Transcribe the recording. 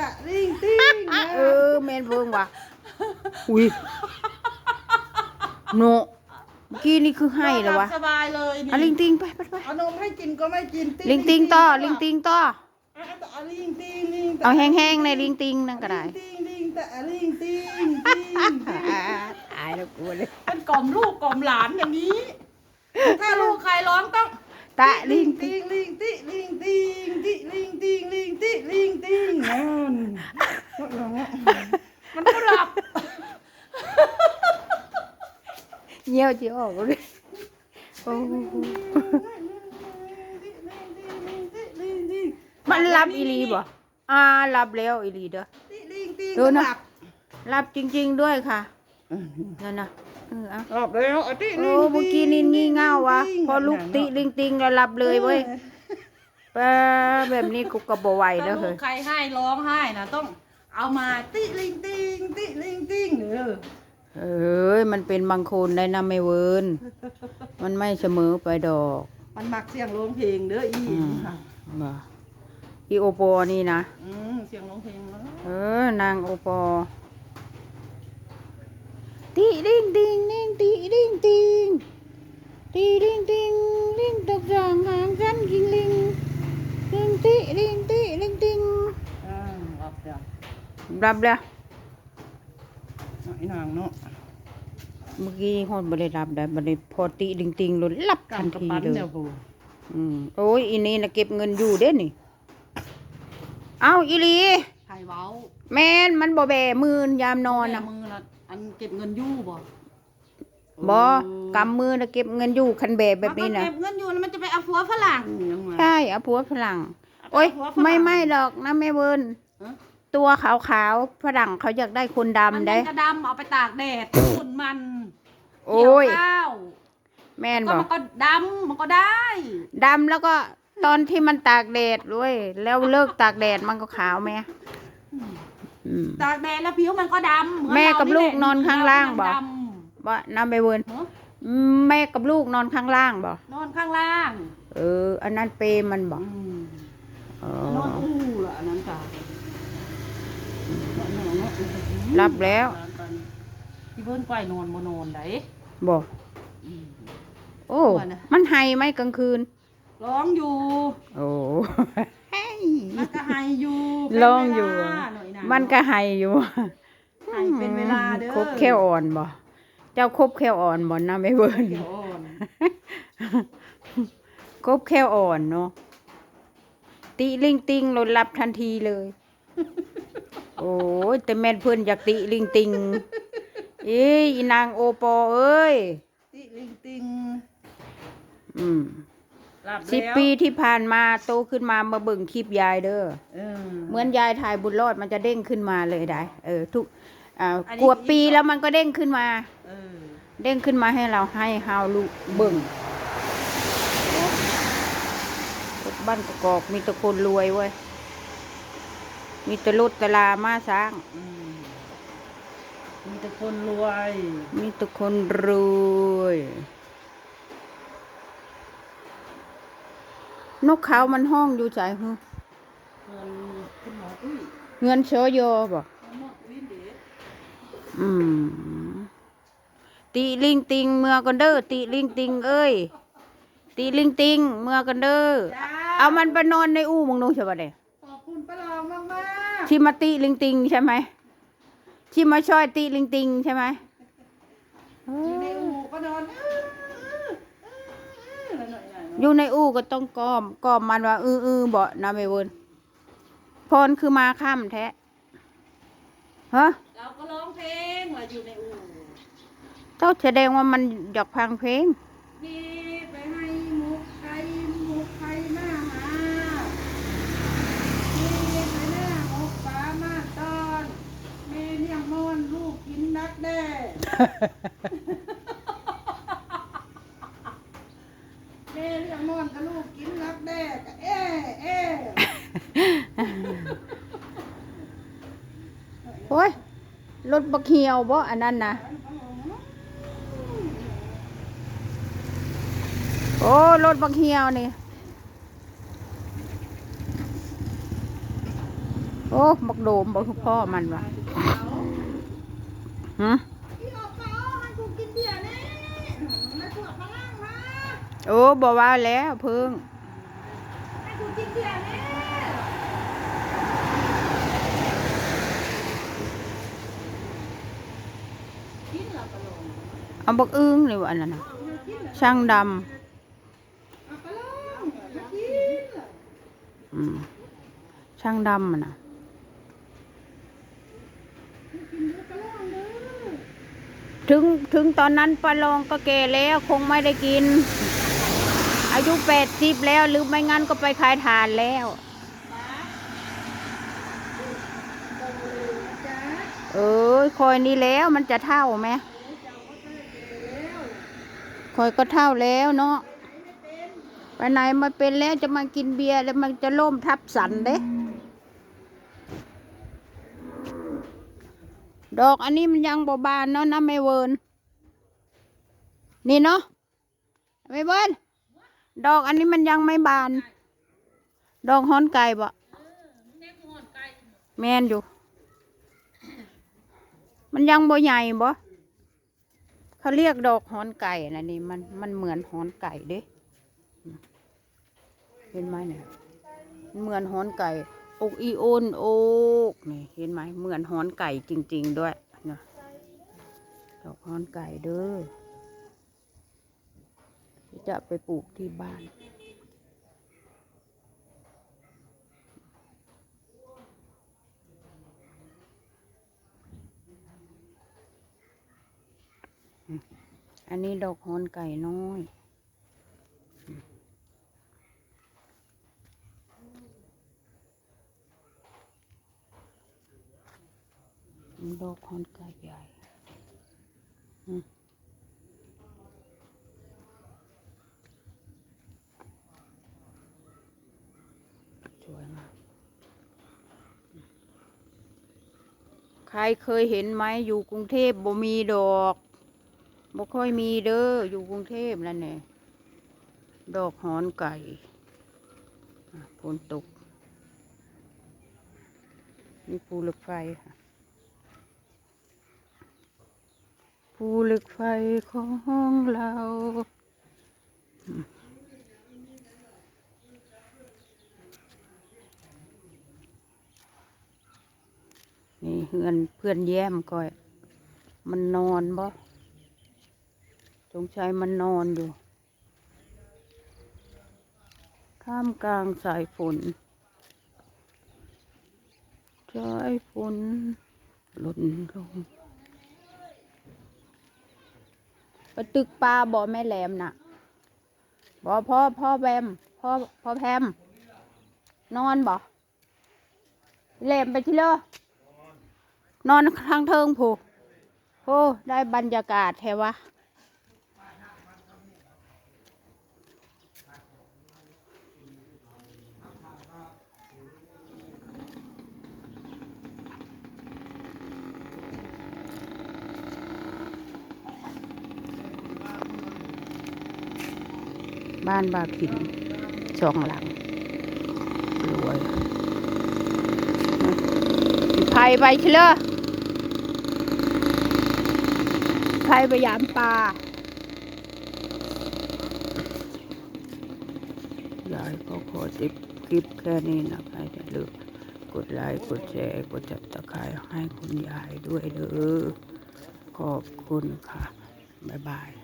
ตะลิงติงเออแม่นเบิ่งว่ะอุ้ยโนเมื่อกี้นี่คือให้แล้ววะสบายเลยนี่อะลิงติงไปไปไปเอานมให้กินก็ไม่กินลิงติงต่อลิงติงต่ออะเอาลิงติงลิงตะเอาแห้งๆในลิงติงนั่นก็ได้ลิงติงลิงตะลิงติงติงติงตายแล้วกูเลยเป็นกล่อมลูกกล่อมหลานอย่างนี้ ถ้าลูกใครร้องต้อง ตะลิงติติงงลิงติลิงติงติลิงติงลิงติลิงติงนั่นมันก็หลับเหี่ยวจิออกเลยโอ้มันรับอีหลีบ่อ่ารับแล้วอีหลีเด้อลิงติงดูนะหลับรับจริง ๆด้วยค่ะ นั่นนะเออเอาหลับแล้วอะติโอ้เมื่อกี้นี่งี่เง่าวะพอลูกติลิงติงแล้วรับเลยเว้ยแปะแบบนี้กูก็บ่ไหวถ้าแล้วลูเฮ้กยใครให้ร้องไห้นะต้องเอามาติลิงติงติลิงติงเออเอ้ยมันเป็นบางคนได้นะไม่เวินมันไม่เสมอไปดอก มันมักเสียงร้องเพลงเด้ออีอืมค่ะบ่อีโอปอนี่นะอืมเสียงร้องเพลงเนอะเออนางโอปอ ติดิงดิงดิงติดิงติงติดิงดิงดิงตกจางหางฉันกิงลิงดิงติดิงติดิงติงอ่าหลับจ้ะรับแล้วน้อยนางเนาะเมื่อกี้ฮอดบ่ได้รับได้บ่ได้พอติดิงติงหลุดรับทันกำกับทีปั้นเลยเนี่ยปูอืมโอ้ยอีนี่น่ะเก็บเงินอยู่เด้นี่เอาอีหลีไทยเว้าแม่นมันบ่แบมือยามนอนน่ะแม่มือละ อันเก็บเงินยู่บ่บ่กำมือน่ะเก็บเงินอยู่คันแบแบบนี้มัน่ะเก็บเงินอยู่แล้วมันจะไปเอาผัวฝรั่งยังไงใช่เอาผัวฝรั่ง โอ้ยเอาผัวฝรั่งไม่ไม่หรอกนะแม่เวิร์นฮะ ตัวขาวๆฝรั่งเขาอยากได้คนดำมันได้ยังกระดำเอาไปตากแดดฝุ่นมันโอ้ย เกี่วข้าวแม่นก็บ่มันก็ดำมันก็ได้ดำแล้วก็ตอนที่มันตากแดดด้วย แล้วเลิกตากแดดมันก็ขาวไหมอืม ตากแดดแล้วผิวมันก็ดำเหอนแม่กับเราลูกนอนข้างล่างบ่เรก็ยังดบ่นะแม่เวิร์นำเนอะแม่กับลูกนอนข้างล่างบ่นอนข้างล่างเออ อันนั้นเปมันบอกอืมอ๋อนอนอู้ละอันนั้นจ้ะรับแล้วที่เพิ่นไปนอนบ่นอนได้บอกอืม โอ้ว่านะ มันไห้ไหมกลางคืน ร้องอยู่ โอ้เฮ้ยมันก็ให้อยู่ร้องอยู่เป็นเวลาหน่อยะ มันก็ไห้อยู่ให้เป็นเวลาเด้อครบแค่อ่อนบ่เจ้าครบแค่อ่อนบ่นะไม่เบิร์นเดี๋ยวอ่อนครบแค่อ่อนเนาะติลิงติงเรารับทันทีเลย โอ้ยแต่แม่นเพื่อนอยากติลิงติงเอ้ยอีนางโอปอเอ้ยติลิงติงอืม หลับสิบแล้วปีที่ผ่านมาโตขึ้นมามาเบิ่งคลิปยายเด้อเออ เหมือนยายถ่ายบุญรอดมันจะเด้งขึ้นมาเลยได้เออทุกอ่าอันนี้ กวบปีแล้วมันก็เด้งขึ้นมา เออเด้งขึ้นมาให้เราให้เฮาลูกเบิ่งบ้านกกอกมีแตะคนรวยเว้ยมีแตะลุดตะลามาสร้าง อืมมีแต่คนรวยมีแตะคนรวย นกเขามันห้องอยู่ใจฮึเงินคุณหมออุ้ยเงินเชอโยบ่หมออุ้ยเด็กอืมตีลิงติงเมื่อกันเด้อตีลิงติงเอ้ยตีลิงติงเมื่อกันเด้อจ้าเอามันไปนอนในอู่มึงนู่นใช่ปะเนี่ยขอบคุณป้าลองมากมากที่มาตีลิงติงใช่ไหมที่มาช่วยตีลิงติงใช่ไหมเอๆอยู่ในออู่ก็นอน อื้ออื้ออื้อแล้วหน่อยหน่อยอยู่ในอู่ก็ต้องกอมกอมมันว่าอืออือบ่นะไม่เวินพรคือมาค่ำแท้ฮะเราก็ร้องเพลงเราอยู่ในอู่เจ้าแสดงว่ามันอยากฟังเพลงนี่ไปให้มุกไก่มุกไข่หน้าหานี่ไปหน้ามุกปลามาตอนแม่เนี่ยมอนลูกกินนักแด้แม่เรียกมอนกับลูกกินนักแด้กับเอ๊ะเอ๊ะ โอ้ย รถบักเหี่ยวบ่อันนั้นนะโอ้รถบักเหี่ยวนี่ โอ้บักโดมบอกพ่อมันวะฮะโอ้บอกว่าแล้วเพิ่ง ให้กูกิน เอาบักอึ้งเลยวะอันนั้นนะช่างดำอืมช่างดำมันนะถึงถึงตอนนั้นปลาลองก็แก่แล้วคงไม่ได้กิน อายุแปดสิบแล้วหรือไม่งั้นก็ไปขายทานแล้วเออคอยนี่แล้วมันจะเท่าไหม อยก็เท่าแล้วเนาะไปไหนมาเป็นแล้วจะมากินเบียร์แล้วมันจะล่มทับสันเด้ดอกอันนี้มันยังบบานเนาะนะไม่เวิร์นนี่เนาะไม่เวิร์นดอกอันนี้มันยังไม่บาน ดอกฮ้อนไก่บ่แมนอยู่ มันยังบ่ใหญ่บ่ เขาเรียกดอกหอนไก่นะนี่มันมันเหมือนหอนไก่เด้เห็นไหมเนี่ยมันเหมือนหอนไก่อกอีโอนโอกนี่เห็นไหมเหมือนหอนไก่จริง ๆ ด้วยนะดอกหอนไก่เด้อจะไปปลูกที่บ้าน อันนี้ดอกหอนไก่น้อย ดอกหอนไก่ใหญ่สวยมาก ใครเคยเห็นไหมอยู่กรุงเทพบ่มีดอก บ่ค่อยมีเด้ออยู่กรุงเทพนั่นแหละดอกหอนไก่ฝนตกนี่ภูเหล็กไฟค่ะภูเหล็กไฟของเรานี่เฮือนเพื่อนแย้มก่อย มันนอนบ่ สงสัยมันนอนอยู่ท่ามกลางสายฝนสายฝนหล่นลงไปตึกปลาบ่อแม่แหลมน่ะบ่อพ่อพ่อแบมพ่อพ่อแพมนอนบ่แหลมไปที่เลอนอนทางเทิงผูโอ้ได้บรรยากาศแท้วะ บ้านบาผินสองหลังรวยไผ่ไปเชลอไผ่พยายามปลายายก็ขอติดคลิปแค่นี้นะคะอย่าลืมกดไลค์กดแชร์กดจับตะไคร้ให้คุณยายด้วยเด้อขอบคุณค่ะ บ๊ายบาย